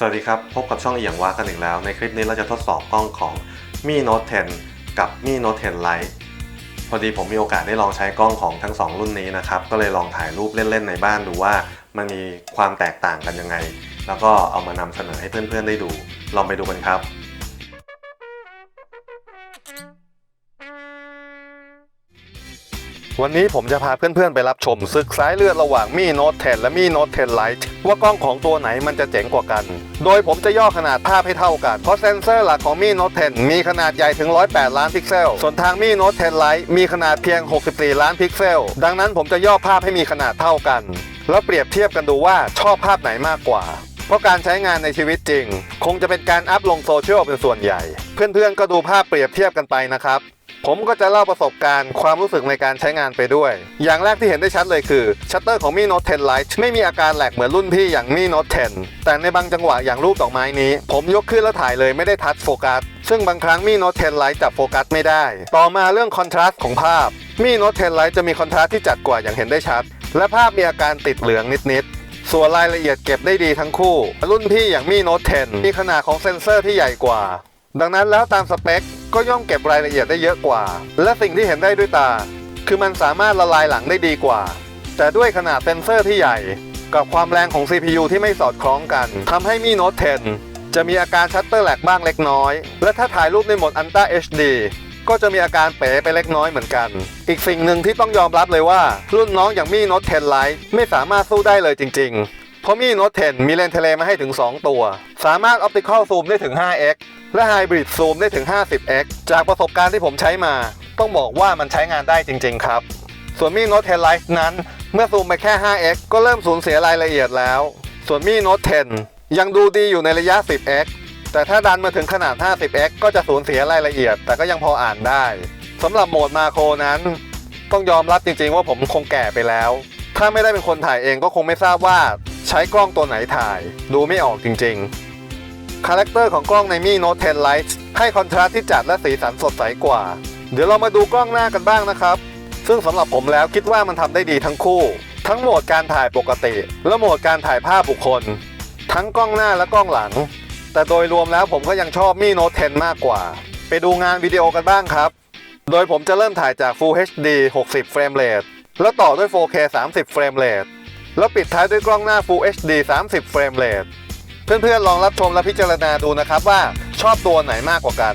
สวัสดีครับ พบกับช่องอียงว้ากันอีกแล้ว ในคลิปนี้เราจะทดสอบกล้องของ Mi Note 10 กับ Mi Note 10 Lite พอดีผมมีโอกาสได้ลองใช้กล้องของทั้ง 2 รุ่นนี้นะครับ ก็เลยลองถ่ายรูปเล่นๆในบ้านดูว่ามันมีความแตกต่างกันยังไง แล้วก็เอามานำเสนอให้เพื่อนๆได้ดู ลองไปดูกันครับ วันนี้ผมจะพาเพื่อนๆไปรับชมศึกสายเลือดระหว่างมี Note 10และมี Note 10 Lite ว่ากล้องของตัวไหนมันจะเจ๋งกว่ากัน โดยผมจะย่อขนาดภาพให้เท่ากัน เพราะเซนเซอร์หลักของมี Note 10มีขนาดใหญ่ถึง 108 ล้านพิกเซล ส่วนทางมี Note 10 Lite มีขนาดเพียง 64 ล้านพิกเซล ดังนั้นผมจะย่อภาพให้มีขนาดเท่ากัน แล้วเปรียบเทียบกันดูว่าชอบภาพไหนมากกว่าเพราะการใช้งานในชีวิตจริง คงจะเป็นการอัพลงโซเชียลเป็นส่วนใหญ่ เพื่อนๆก็ดูภาพเปรียบเทียบกันไปนะครับ ผมก็จะเล่าประสบการณ์ความรู้สึกในการใช้งานไปด้วย อย่างแรกที่เห็นได้ชัดเลยคือชัตเตอร์ของ Mi Note 10 Lite ไม่มีอาการแหลกเหมือนรุ่นพี่อย่าง Mi Note 10 แต่ในบางจังหวะอย่างรูปดอกไม้นี้ ผมยกขึ้นแล้วถ่ายเลยไม่ได้ทัชโฟกัสซึ่งบางครั้ง Mi Note 10 Lite จับโฟกัสไม่ได้ ต่อมาเรื่องคอนทราสต์ของภาพ Mi Note 10 Lite จะมีคอนทราสต์ที่จัดกว่าอย่างเห็นได้ชัด และภาพมีอาการติดเหลืองนิดๆส่วนรายละเอียดเก็บได้ดีทั้งคู่ รุ่นพี่อย่าง Mi Note 10 มีขนาดของเซ็นเซอร์ที่ใหญ่กว่า ดังนั้นแล้วตามสเปค ก็ย่อมเก็บรายละเอียดได้เยอะกว่า และสิ่งที่เห็นได้ด้วยตา คือมันสามารถละลายหลังได้ดีกว่า แต่ด้วยขนาดเซนเซอร์ที่ใหญ่ กับความแรงของ CPU ที่ไม่สอดคล้องกันทำให้มี Note 10 จะมีอาการชัตเตอร์แลกบ้างเล็กน้อย และถ้าถ่ายรูปในโหมด Ultra HD ก็จะมีอาการเป๋ไปเล็กน้อยเหมือนกัน อีกสิ่งหนึ่งที่ต้องยอมรับเลยว่า รุ่นน้องอย่างมี Note 10 Lite ไม่สามารถสู้ได้เลยจริง ๆ เพรามี Note 10 มีเลนส์เทเลมาให้ถึง 2 ตัว สามารถ Optical Zoom ได้ถึง 5x และ Hybrid Zoom ได้ถึง 50x จากประสบการณ์ที่ผมใช้มา ต้องบอกว่ามันใช้งานได้จริง ๆ ครับ ส่วนมี Note 10 Lite นั้น เมื่อซูมไปแค่ 5x ก็เริ่มสูญเสียรายละเอียดแล้ว ส่วนมี Note 10 ยังดูดีอยู่ในระยะ 10x แต่ถ้าดันมาถึงขนาด 50x ก็จะสูญเสียรายละเอียด แต่ก็ยังพออ่านได้สำหรับโหมดมาโครนั้น ต้องยอมรับจริง ๆ ว่าผมคงแก่ไปแล้ว ถ้าไม่ได้เป็นคนถ่ายเองก็คงไม่ทราบว่า ช้กล้องตัวไหนถ่าย ดูไม่ออกจริงๆ คาแรคเตอร์ของกล้องในมี Note 10 Lite ให้คอนทราสต์ที่จัดและสีสันสดใสกว่า เดี๋ยวเรามาดูกล้องหน้ากันบ้างนะครับ ซึ่งสำหรับผมแล้วคิดว่ามันทำได้ดีทั้งคู่ ทั้งโหมดการถ่ายปกติ และโหมดการถ่ายภาพบุคคล ทั้งกล้องหน้าและกล้องหลัง แต่โดยรวมแล้วผมก็ยังชอบมี Note 10 มากกว่า ไปดูงานวิดีโอกันบ้างครับ โดยผมจะเริ่มถ่ายจาก Full HD 60 เฟรมเรทแล้วต่อด้วย 4K 30 เฟรมเรท แล้วปิดท้ายด้วยกล้องหน้า Full HD 30 เฟรมเรทเพื่อนๆลองรับชมและพิจารณาดูนะครับว่าชอบตัวไหนมากกว่ากัน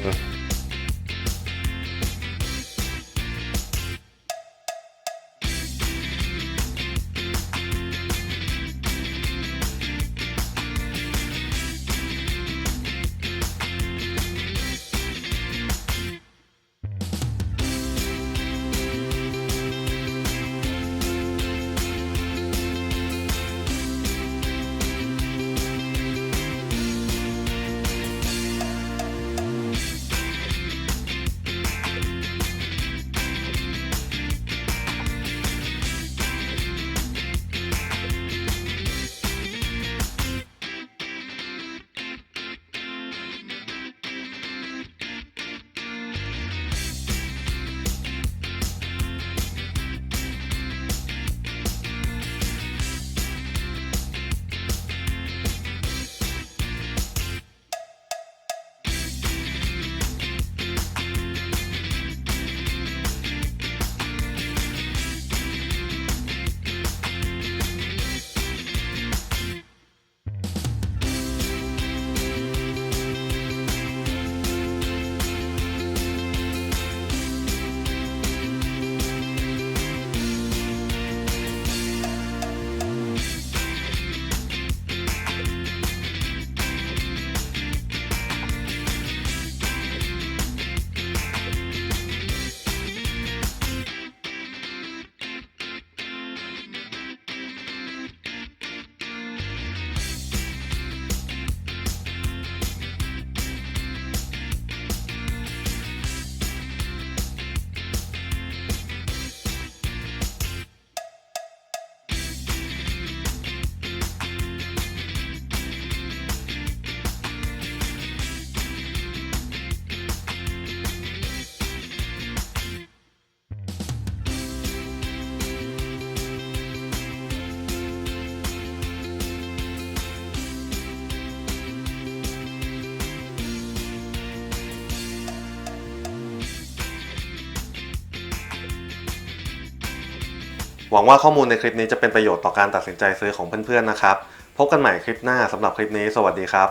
หวังว่าข้อมูลในคลิปนี้จะเป็นประโยชน์ต่อการตัดสินใจซื้อของเพื่อนๆนะครับ พบกันใหม่คลิปหน้าสำหรับคลิปนี้ สวัสดีครับ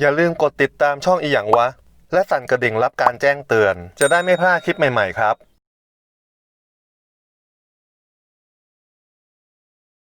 อย่าลืมกดติดตามช่องอีหยังวะ และสั่นกระดิ่งรับการแจ้งเตือน จะได้ไม่พลาดคลิปใหม่ๆครับ